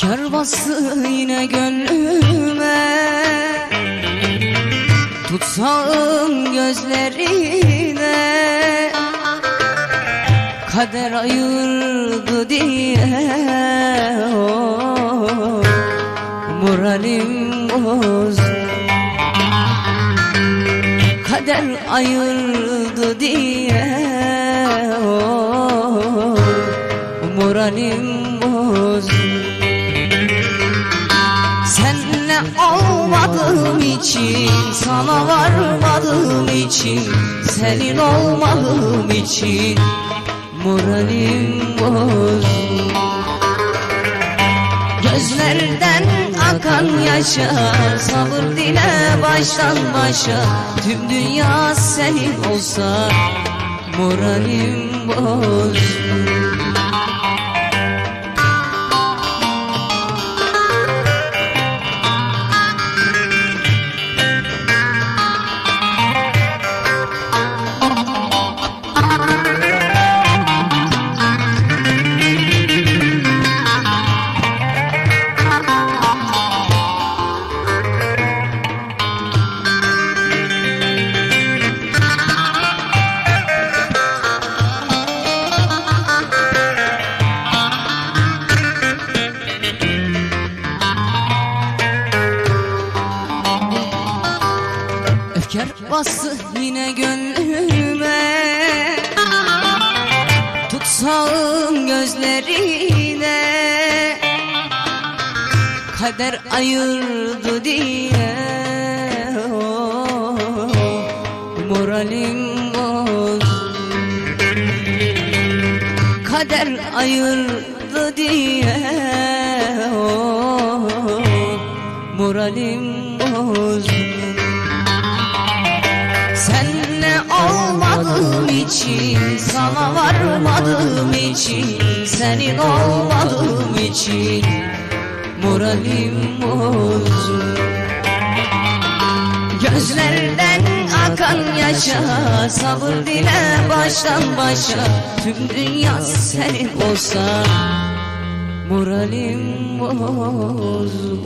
Kar bastı yine gönlüme. Tutsağım gözlerine. Kader ayırdı diye. Oh, Moralim bozdu. Kader ayırdı diye. Oh, Moralim bozdu. Olmadığım için Sana varmadığım için Senin olmadığım için Moralim bozdu Gözlerden akan yaşa Sabır dile baştan başa. Tüm dünya senin olsa Moralim bozdu Öfker bastı yine gönlüme. Tutsam gözlerine. Kader ayırdı diye. Oh, Moralim bozdu. Kader ayırdı diye. Oh, Moralim bozdu için Sana varmadığım için Senin olmadığım için. Moralim bozdu Gözlerden akan yaşa Sabır dile baştan başa. Tüm dünya senin olsa Moralim bozdu